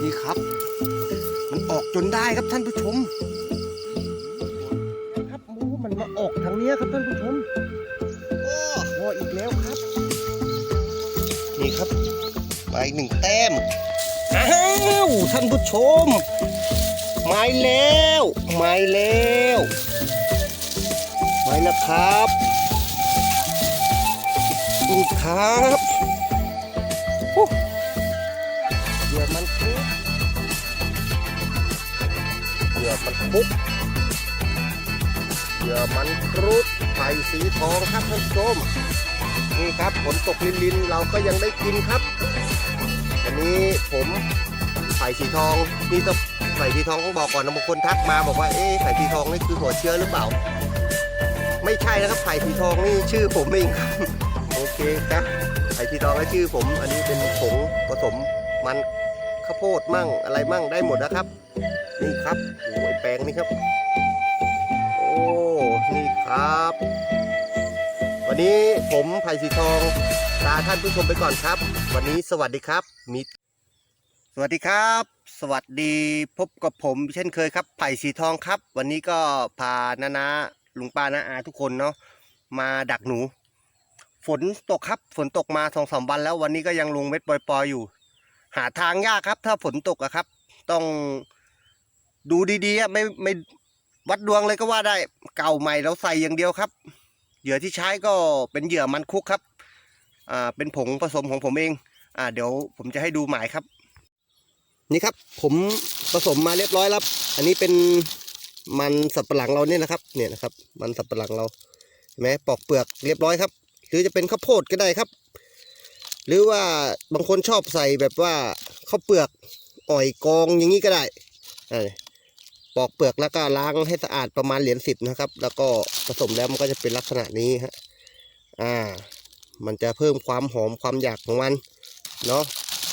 นี่ครับ มันออกจนได้ครับท่านผู้ชมครับโอ้มันมาออกทางเนี้ยครับท่านผู้ชมโอ้พออีกแล้วครับ นี่ครับมาอีกหนึ่งแต้มอ้าวท่านผู้ชมมาแล้วมาแล้วมาแล้วครับนี่ครับ เดี๋ยวมันคุกเดี๋ยมันครุดไผ่สีทองครับท่านผู้ชมนี่ครับฝนตกลินๆเราก็ยังได้กินครับ อันนี้ผมไผ่สีทองนี่ต้องไผ่สีทองต้องบอกก่อนนะบางคนทักมาบอกว่าเอ๊ะไผ่สีทองนี่คือหัวเชื้อหรือเปล่า ไม่ใช่นะครับไผ่สีทองนี่ชื่อผมเองครับโอเคครับไผ่สีทองก็ชื่อผม อันนี้เป็นผงผสมมันข้าวโพดมั่งอะไรมั่งได้หมดนะครับ นี่ครับโอ้ยแปลงนี่ครับ โอ้นี่ครับ วันนี้ผมไผ่สีทองลาท่านผู้ชมไปก่อนครับ วันนี้สวัสดีครับมิตรสวัสดีครับ สวัสดีพบกับผม เช่นเคยครับไผ่สีทองครับ วันนี้ก็พานานาลุงป้านาอาทุกคนเนาะมาดักหนู ฝนตกครับ ฝนตกมาสองสามวันแล้ววันนี้ก็ยังลงเม็ดปล่อยๆอยู่ หาทางยากครับ ถ้าฝนตกอะครับ ต้อง ดูดีๆไม่ไม่วัดดวงเลยก็ว่าได้ เก่าใหม่เราใส่อย่างเดียวครับ เหยื่อที่ใช้ก็เป็นเหยื่อมันคุกครับ อ่า เป็นผงผสมของผมเอง อ่า เดี๋ยวผมจะให้ดูหมายครับ นี่ครับ ผมผสมมาเรียบร้อยแล้ว อันนี้เป็นมันสับปะหลังเราเนี่ยนะครับ เนี่ยนะครับ มันสับปะหลังเราเห็นไหมปอกเปลือกเรียบร้อยครับ หรือจะเป็นข้าวโพดก็ได้ครับ หรือว่าบางคนชอบใส่แบบว่าข้าวเปลือกอ่อยกองอย่างนี้ก็ได้อ่า ปอกเปลือกแล้วก็ล้างให้สะอาดประมาณเหรียญสิบนะครับ แล้วก็ผสมแล้วมันก็จะเป็นลักษณะนี้ฮะอ่า มันจะเพิ่มความหอมความหยาบของมันเนาะ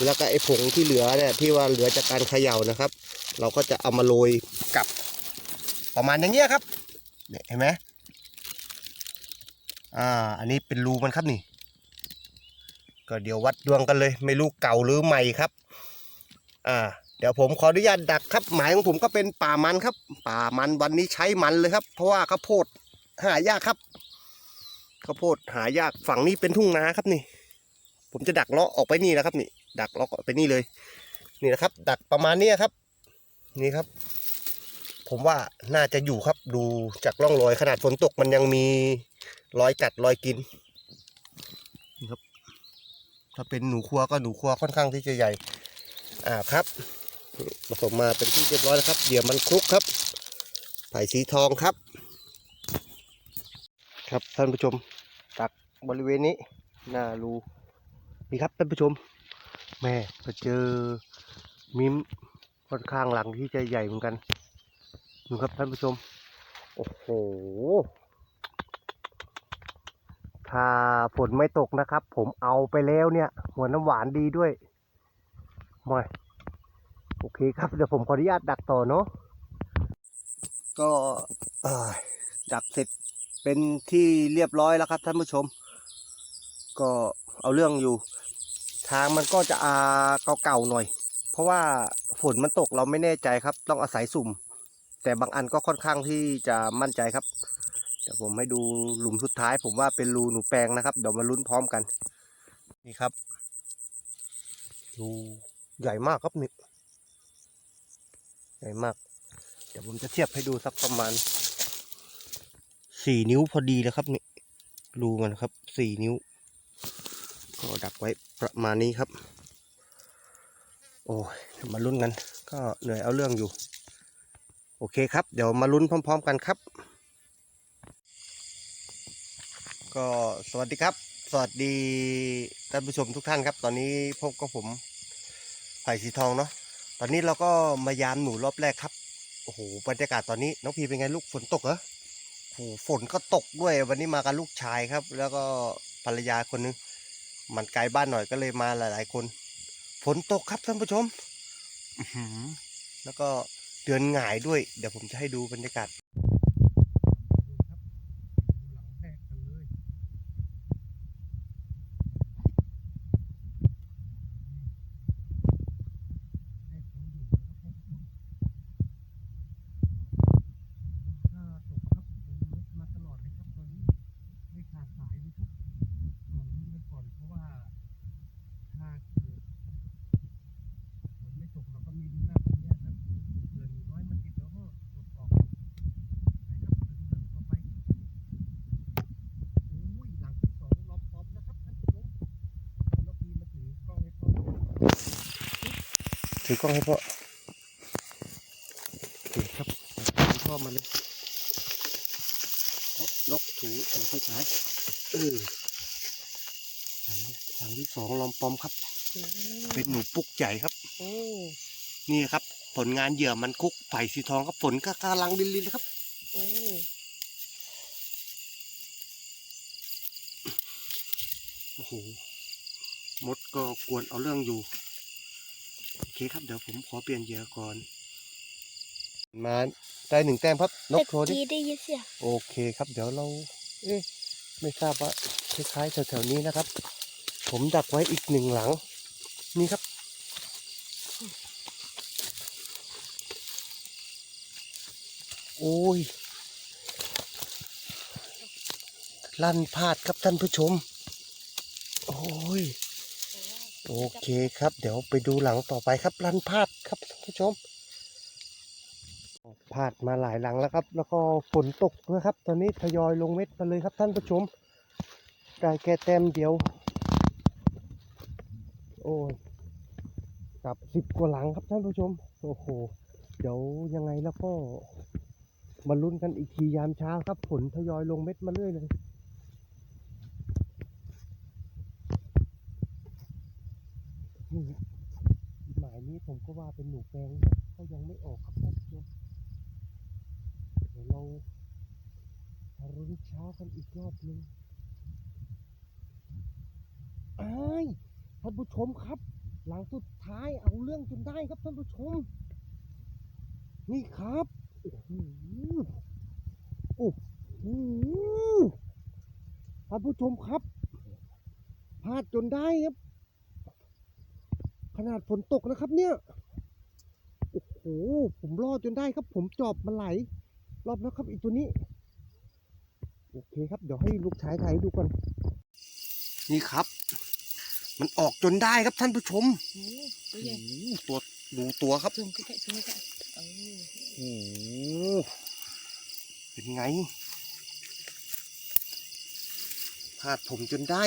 แล้วก็ไอ้ผงที่เหลือเนี่ยที่ว่าเหลือจากการเขย่านะครับ เราก็จะเอามาโรยกับ ประมาณอย่างเงี้ยครับเนี่ยเห็นไหมอ่า อันนี้เป็นรูมันครับนี่ ก็เดี๋ยววัดดวงกันเลย ไม่รู้เก่าหรือใหม่ครับ อ่า เดี๋ยวผมขออนุญาตดักครับ หมายของผมก็เป็นป่ามันครับ ป่ามันวันนี้ใช้มันเลยครับ เพราะว่าข้าวโพดหายากครับข้าวโพดหายากฝั่งนี้เป็นทุ่งนาครับนี่ ผมจะดักเลาะออกไปนี่นะครับ นี่ ดักเลาะออกไปนี่เลย นี่นะครับ ดักประมาณนี้ครับ นี่ครับ ผมว่าน่าจะอยู่ครับ ดูจากร่องรอยขนาดฝนตกมันยังมีรอยกัดรอยกินนี่ครับ ถ้าเป็นหนูครัวก็หนูครัวค่อนข้างที่จะใหญ่ อ่าครับ ผสมมาเป็นที่เรียบร้อยแล้วครับเดี๋ยวมันคลุกครับไผ่สีทองครับ ครับท่านผู้ชมตักบริเวณนี้หน้ารูนี่ครับท่านผู้ชม แม่ไปเจอมิมค่อนข้างหลังที่จะใหญ่เหมือนกันดูครับท่านผู้ชม โอ้โห ถ้าฝนไม่ตกนะครับ ผมเอาไปแล้วเนี่ย หัวน้ำหวานดีด้วยมา โอเคครับเดี๋ยวผมขออนุญาตดักต่อเนาะก็ดักเสร็จเป็นที่เรียบร้อยแล้วครับท่านผู้ชม ก็เอาเรื่องอยู่ ทางมันก็จะอาเก่าๆหน่อย เพราะว่าฝนมันตกเราไม่แน่ใจครับ ต้องอาศัยสุ่ม แต่บางอันก็ค่อนข้างที่จะมั่นใจครับเดี๋ยวผมให้ดูหลุมสุดท้าย ผมว่าเป็นรูหนูแปลงนะครับเดี๋ยวมาลุ้นพร้อมกัน นี่ครับรูใหญ่มากครับนี่ ใหญ่มาก เดี๋ยวผมจะเทียบให้ดูสักประมาณสี่นิ้วพอดีแล้วครับนี่รูมันครับสี่นิ้ว ก็ดักไว้ประมาณนี้ครับ โอ้ยมาลุ้นกันก็เหนื่อยเอาเรื่องอยู่ โอเคครับ เดี๋ยวมาลุ้นพร้อม ๆ กันครับ ก็สวัสดีครับ สวัสดีท่านผู้ชมทุกท่านครับ ตอนนี้พบกับผมไผ่สีทองเนาะ ตอนนี้เราก็มายานหมูรอบแรกครับ โอ้โห บรรยากาศตอนนี้ น้องพีเป็นไงลูกฝนตกเหรอโอ้โหฝนก็ตกด้วย วันนี้มากับลูกชายครับ แล้วก็ภรรยาคนนึง มันไกลบ้านหน่อยก็เลยมาหลาย ๆ คน ฝนตกครับท่านผู้ชมอืแล้วก็เดือนหงายด้วย เดี๋ยวผมจะให้ดูบรรยากาศ มีดินมากกว่านี้ครับเผื่อหนูน้อยมันติดแล้วก็กดออกไปครับไปดูหลังต่อไปโอ้ยหลังที่สองล้อมพร้อมนะครับท่านผู้ชมเอานกพีมาถือกล้องให้พ่อ ถือกล้องให้พ่อถือครับถือพ่อมาเลยนกถือถือไฟฉายเออหลังหลังที่สองลอมปอมครับ เป็นหนูปุกใหญ่ครับโอ้นี่ครับ ผลงานเหยื่อมันคุกไผ่สีทองครับฝนก็กำลังดินลินครับโอ้โอ้โหมดก็กวนเอาเรื่องอยู่ โอเคครับเดี๋ยวผมขอเปลี่ยนเหยื่อก่อนมาได้หนึ่งแต้มครับนกโทรดิตะกี้ได้ยินเสียงโอเคครับ เดี๋ยวเรา เอ๊ะไม่ทราบว่าคล้ายๆแถวๆนี้นะครับ ผมดักไว้อีกหนึ่งหลัง นี่ครับ โอ้ยลั่นพลาดครับท่านผู้ชม โอ้ย โอเคครับ เดี๋ยวไปดูหลังต่อไปครับลันพาดครับท่านผู้ชมพาดมาหลายหลังแล้วครับ แล้วก็ฝนตกด้วยครับ ตอนนี้ทยอยลงเม็ดมาเลยครับท่านผู้ชมได้แค่แต้มเดียว โอ้ยกับสิบกว่าหลังครับท่านผู้ชม โอ้โห เดี๋ยวยังไงแล้วก็มาลุ้นกันอีกทียามเช้าครับ ฝนทยอยลงเม็ดมาเรื่อยเลย นี่หมายนี้ผมก็ว่าเป็นหนูแปลงก็ยังไม่ออกครับท่านผู้ชมเดี๋ยวเรามาลุ้นเช้ากันอีกรอบหนึงไอ้ท่านผู้ชมครับ หลังสุดท้ายเอาเรื่องจนได้ครับท่านผู้ชม นี่ครับโอ้โหโอ้โหท่านผู้ชมครับพลาดจนได้ครับ ขนาดฝนตกนะครับเนี่ย โอ้โห ผมรอดจนได้ครับ ผมจอบมันไหล รอบแล้วครับอีกตัวนี้ โอเคครับ เดี๋ยวให้ลูกชายถ่ายให้ดูก่อน นี่ครับ มันออกจนได้ครับท่านผู้ชมโหตัวใหญ่ตัวดูตัวครับซูมใกล้ๆซูมใกล้ๆเออโอ้โห เป็นไงพลาดผมจนได้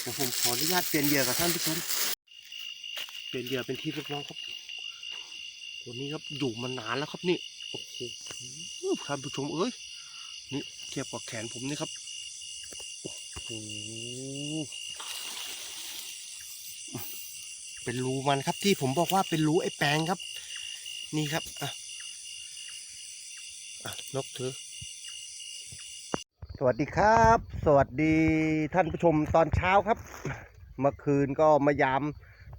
เดี๋ยวผมขออนุญาตเปลี่ยนเหยื่อกับท่านผู้ชม เปลี่ยนเหยื่อเป็นที่เรียบร้อยครับตัวนี้ครับอยู่มานานแล้วครับนี่โอ้โหท่านผู้ชมเอ้ยนี่เทียบกับแขนผมนี่ครับโอ้โหเป็นรูมันครับที่ผมบอกว่าเป็นรูไอ้แปงครับ นี่ครับอะอะนกถือสวัสดีครับ สวัสดีท่านผู้ชมตอนเช้าครับ เมื่อคืนก็มายาม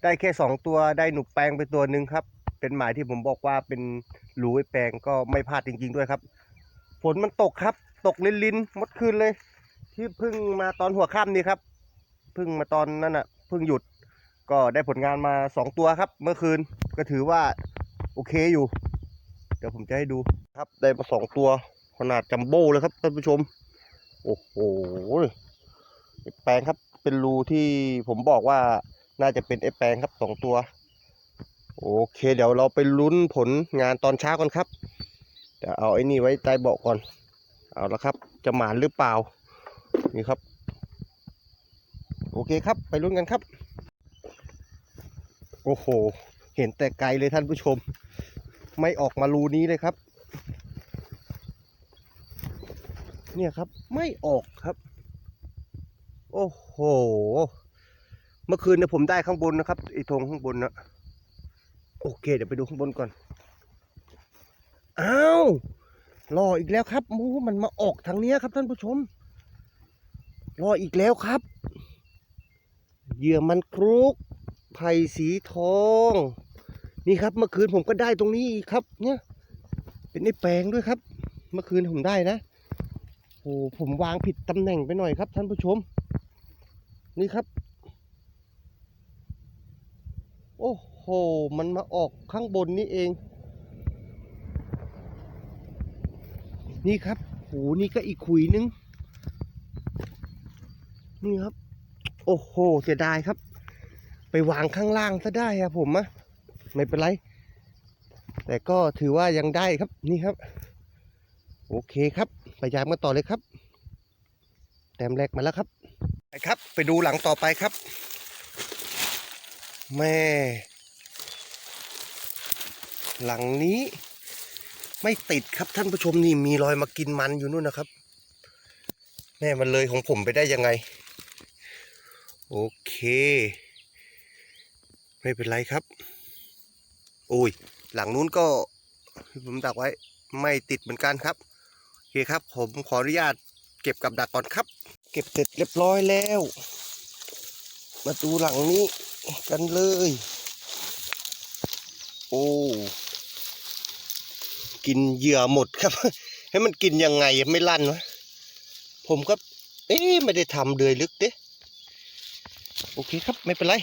ได้แค่สองตัวได้หนูแปลงไปตัวหนึ่งครับ เป็นหมายที่ผมบอกว่าเป็นหลูไอ้แปลงก็ไม่พลาดจริง ๆ ด้วยครับ ฝนมันตกครับ ตกลินลินมดคืนเลย ที่เพิ่งมาตอนหัวค่ำนี่ครับเพิ่งมาตอนนั้นอะเพิ่งหยุดก็ได้ผลงานมาสองตัวครับ เมื่อคืนก็ถือว่าโอเคอยู่ เดี๋ยวผมจะให้ดูครับ ได้มาสองตัวขนาดจัมโบ้เลยครับท่านผู้ชม โอ้โหแปลงครับเป็นรูที่ผมบอกว่า น่าจะเป็นไอ้แปลงครับสองตัว โอเค เดี๋ยวเราไปลุ้นผลงานตอนเช้ากันครับเดี๋ยวเอาไอ้นี่ไว้ใต้เบาะก่อน เอาละครับ จะหมานหรือเปล่า นี่ครับ โอเคครับ ไปลุ้นกันครับ โอ้โห เห็นแต่ไกลเลยท่านผู้ชม ไม่ออกมารูนี้เลยครับเนี่ยครับ ไม่ออกครับ โอ้โห เมื่อคืนเนี่ยผมได้ข้างบนนะครับไอ้ธงข้างบนนะโอเค เดี๋ยวไปดูข้างบนก่อนอ้าวรออีกแล้วครับมูมันมาออกทางเนี้ยครับท่านผู้ชม รออีกแล้วครับ เหยื่อมันครุกไผ่สีทอง นี่ครับ เมื่อคืนผมก็ได้ตรงนี้อีกครับ เนี่ย เป็นไอ้แปลงด้วยครับ เมื่อคืนผมได้นะโอ้ผมวางผิดตำแหน่งไปหน่อยครับท่านผู้ชม นี่ครับ โอ้โห มันมาออกข้างบนนี่เอง นี่ครับโหนี่ก็อีกขุยนึง นี่ครับ โอ้โห เสียดายครับ ไปวางข้างล่างซะได้อะผมอะไม่เป็นไร แต่ก็ถือว่ายังได้ครับ นี่ครับ โอเคครับ พยายามกันต่อเลยครับ แต้มแรกมาแล้วครับ ไปครับ ไปดูหลังต่อไปครับ แม่ หลังนี้ไม่ติดครับท่านผู้ชมนี่มีรอยมากินมันอยู่นู่นนะครับ แม่มันเลยของผมไปได้ยังไง โอเค ไม่เป็นไรครับ โอ้ย หลังนู้นก็ผมดักไว้ไม่ติดเหมือนกันครับโอเคครับ ผมขออนุญาตเก็บกับดักก่อนครับ เก็บเสร็จเรียบร้อยแล้ว มาดูหลังนี้ กันเลย โอ้กินเหยื่อหมดครับ ให้มันกินยังไงไม่ลั่นวะผมก็ เอ๊ะไม่ได้ทำเดือยลึกเด้โอเคครับไม่เป็นไร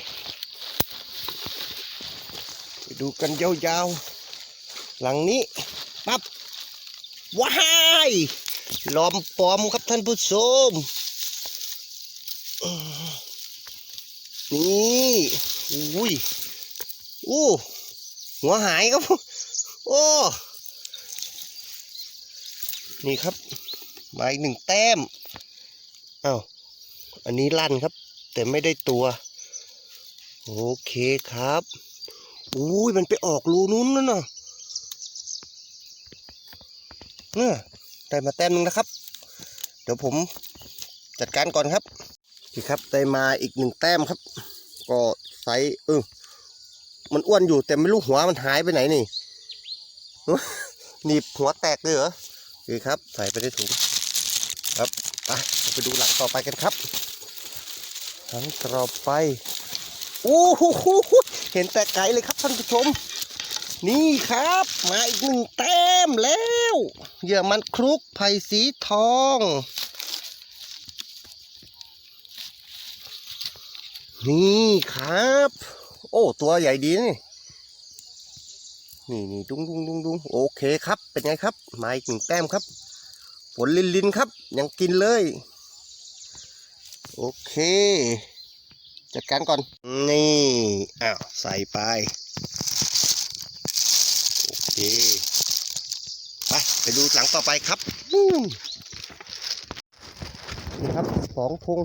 ไปดูกันยาวๆ หลังนี้ปั๊บว้ายล้อมปลอมครับท่านผู้ชมนี่ อุ้ยอู้หัวหายครับโอ้นี่ครับ มาอีกหนึ่งแต้มอ้าวอันนี้ลั่นครับ แต่ไม่ได้ตัว โอเคครับอุ้ยมันไปออกรูนู้นนั่นน่ะเนี่ยได้มาแต้มหนึ่งนะครับ เดี๋ยวผมจัดการก่อนครับนี่ครับได้มาอีกหนึ่งแต้มครับ ก็ไซส์เออมันอ้วนอยู่แต่ไม่รู้หัวมันหายไปไหนนี่หนีบหัวแตกเลยเหรอนี่ครับ ใส่ไปในถุงครับไปไปดูหลังต่อไปกันครับหลังต่อไปโอ้โหเห็นแต่ไกลเลยครับท่านผู้ชม นี่ครับ มาอีกหนึ่งแต้มแล้วเหยื่อมันคลุกไผ่สีทอง นี่ครับ โอ้ ตัวใหญ่ดีนี่นี่นี่ดุ้งดุ้งดุ้งดุ้งโอเคครับ เป็นไงครับมาอีกหนึ่งแต้มครับ ผลลินลินครับ ยังกินเลย โอเค จัดการก่อน นี่อ้าวใส่ไป โอเค ไป ไปดูหลังต่อไปครับนี่ครับสองพง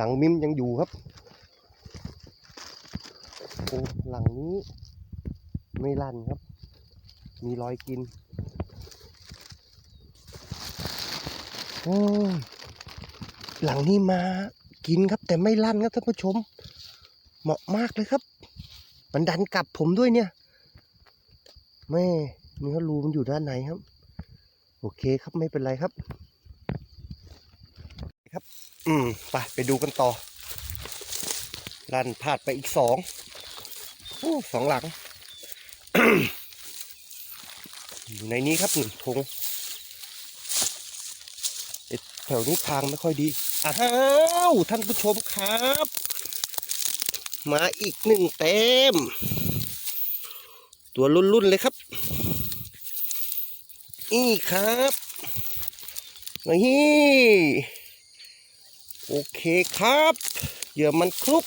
หลังมิมยังอยู่ครับโอ้หลังนี้ไม่ลั่นครับ มีรอยกินโอ้หลังนี้มากินครับ แต่ไม่ลั่นครับท่านผู้ชม เหมาะมากเลยครับ มันดันกลับผมด้วยเนี่ยแม่เนื้อรูมันอยู่ด้านในครับ โอเคครับไม่เป็นไรครับ ครับ อืมไปไปดูกันต่อ ลั่นพลาดไปอีกสองอสองหลัง อยู่ในนี้ครับหนึ่งทงเอ๊ะแถวนี้ทางไม่ค่อยดี อ้าวท่านผู้ชมครับ มาอีกหนึ่งเต็ม ตัวรุ่นๆเลยครับ นี่ครับนี่ โอเคครับเหยื่อมันคลุก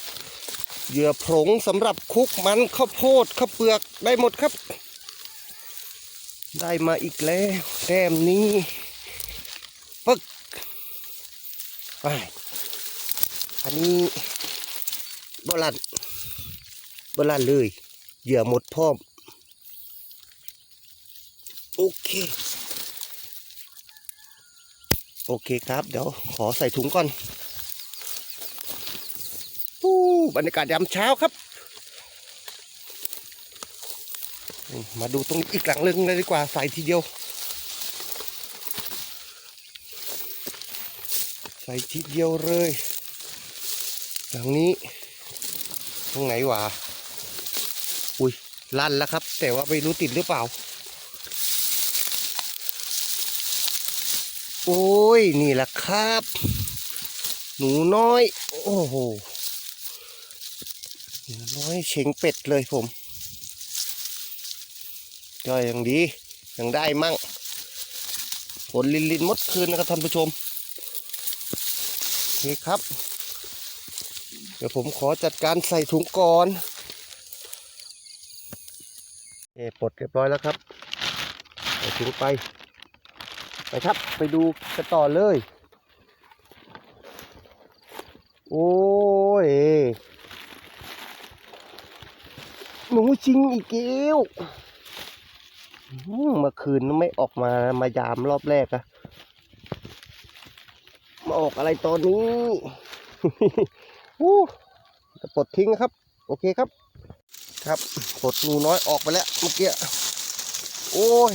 เหยื่อผงสำหรับคลุกมันข้าวโพดข้าวเปลือกได้หมดครับ ได้มาอีกแล้วแต้มนี้ปึ๊กไปอันนี้บลันบลันเลยเหยื่อหมดพร้อมโอเค โอเคครับ เดี๋ยวขอใส่ถุงก่อน อู้บรรยากาศยามเช้าครับ มาดูตรงนี้อีกหลังหนึ่งเลยดีกว่าใส่ทีเดียว ใส่ทีเดียวเลย หลังนี้ ตรงไหนวะอุ้ยลั่นแล้วครับ แต่ว่าไม่รู้ติดหรือเปล่า โอ้ย นี่แหละครับ หนูน้อย โอ้โหห น้อยเฉงเป็ดเลยผม ก็ยังดี ยังได้มั่งฝนลินลินมดคืนนะครับท่านผู้ชมโอเคครับ เดี๋ยวผมขอจัดการใส่ถุงก่อนเอปลดเรียบร้อยแล้วครับไปถึงไป ไปครับ ไปดูกันต่อเลย โอ้ย หนูจริงอีกแล้วมเมื่อคืนไม่ออกมามายามรอบแรกอะมาออกอะไรตอนนี้อู้จะปลดทิ้งครับ โอเคครับ ครับปลดงูน้อยออกไปแล้วเมื่อกี้โอ้ย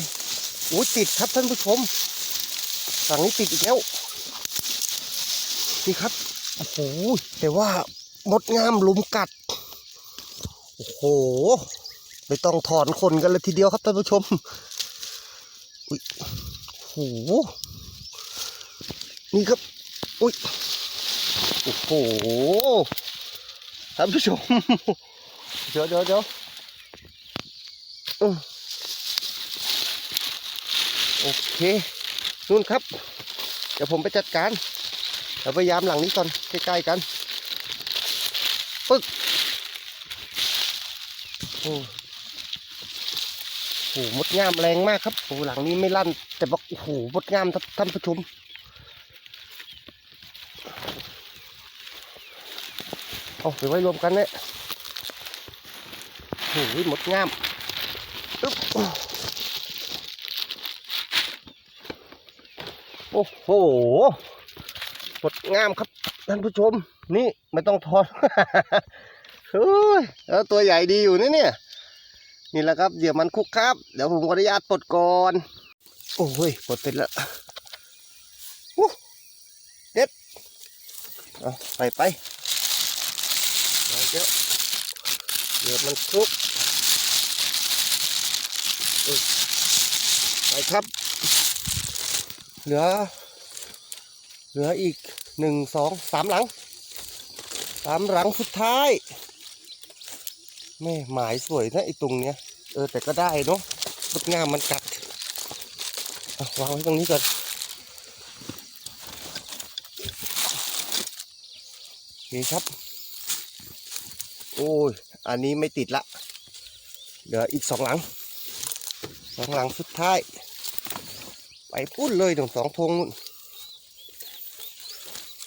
โอ้ยติดครับท่านผู้ชมฝั่งนี้ติดอีกแล้วนี่ครับโอ้โหแต่ว่ามดงามหลุมกัด โอ้โห ไม่ต้องถอนคนกันเลยทีเดียวครับท่านผู้ชมอุ้ยโอ้โห นี่ครับ อุ้ย โอ้โห ท่านผู้ชม เดี๋ยวเดี๋ยวเดี๋ยวโอเค นู่นครับ เดี๋ยวผมไปจัดการ เดี๋ยวพยายามหลังนี้ก่อน ใกล้ๆกัน ปึ๊ก โอ้โหมดงามแรงมากครับโอ้หลังนี้ไม่ลั่น แต่บอกโอ้โหมดงามท่านท่านผู้ชมเอาไปไว้รวมกันเนี่ยโอ้โหหมดงามอึ๊บโอ้โหหมดงามครับท่านผู้ชม นี่ไม่ต้องทอน เฮ้ยแล้วตัวใหญ่ดีอยู่นี่เนี่ย นี่แหละครับเหยื่อมันคุกครับ เดี๋ยวผมขออนุญาตปลดก่อน โอ้ยปลดเป็นแล้วอู้เด็ดเอาไปไปเดี๋ยวเหยื่อมันคุกไปครับ เหลือ เหลืออีกหนึ่งสองสามหลังสามหลังสุดท้าย แม่หมายสวยนะไอ้ตรงเนี้ย เออแต่ก็ได้เนาะมดงามมันกัดวางไว้ตรงนี้ก่อนโอเคครับ โอ้ย อันนี้ไม่ติดละ เหลืออีกสองหลังสองหลังสุดท้าย ไปพูดเลยถึงสองธงนู่น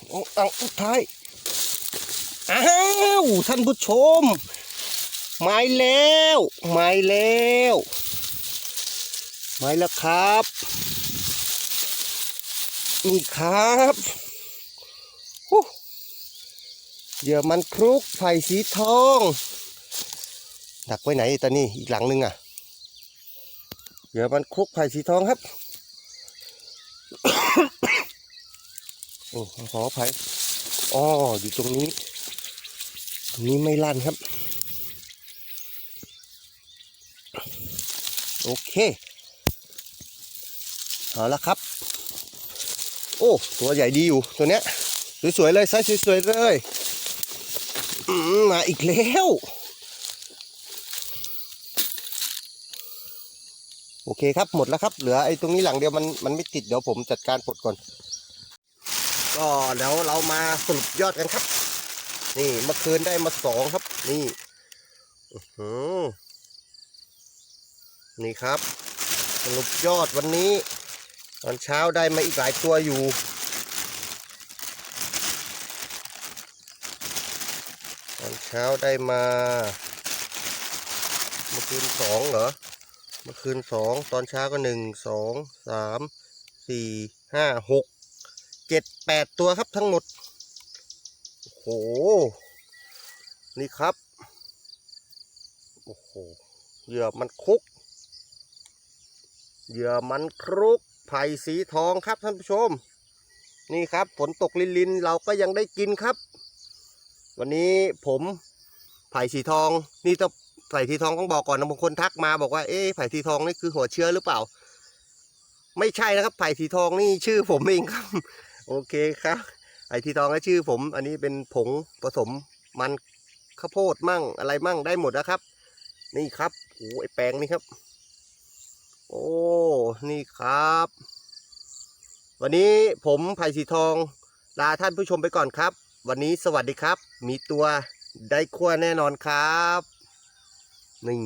โอ้หลังสุดท้าย อ้าว ท่านผู้ชม มาแล้วมาแล้วมาแล้วครับนี่ครับฮู้เหยื่อมันครุกไผ่สีทองดักไว้ไหนตอนนี้อีกหลังหนึงอะเหยื่อมันครุกไผ่สีทองครับโอ้ขออภัยอ๋ออยู่ตรงนี้ตรงนี้ไม่ลั่นครับ โอเค เอาละครับ โอ้ ตัวใหญ่ดีอยู่ตัวเนี้ย สวยๆเลยไซส์สวยๆเลยมาอีกแล้ว โอเคครับหมดแล้วครับ เหลือไอ้ตรงนี้หลังเดียวมันมันไม่ติดเดี๋ยวผมจัดการปลดก่อน ก็เดี๋ยวเรามาสรุปยอดกันครับ นี่เมื่อคืนได้มาสองครับ นี่อื้อหือ นี่ครับ สรุปยอดวันนี้ตอนเช้าได้มาอีกหลายตัวอยู่ ตอนเช้าได้มา เมื่อคืนสองเหรอ เมื่อคืนสองตอนเช้าก็หนึ่งสองสามสี่ห้าหกเจ็ดแปดตัวครับทั้งหมด โอ้โห นี่ครับ โอ้โหเหยื่อมันคุก เหยื่อมันครุกไผ่สีทองครับท่านผู้ชม นี่ครับฝนตกลินลินๆเราก็ยังได้กินครับ วันนี้ผมไผ่สีทองนี่ต้องไผ่สีทองต้องบอกก่อนนะบางคนทักมาบอกว่าเอ๊ะไผ่สีทองนี่คือหัวเชื้อหรือเปล่า ไม่ใช่นะครับไผ่สีทองนี่ชื่อผมเองครับ โอเคครับไผ่สีทองก็ชื่อผม อันนี้เป็นผงผสมมันข้าวโพดมั่งอะไรมั่งได้หมดนะครับ นี่ครับโอ้ไอแปลงนี่ครับ โอ้ นี่ครับ วันนี้ผมไผ่สีทอง ลาท่านผู้ชมไปก่อนครับ วันนี้สวัสดีครับ มีตัวได้ขั้วแน่นอนครับหนึ่ง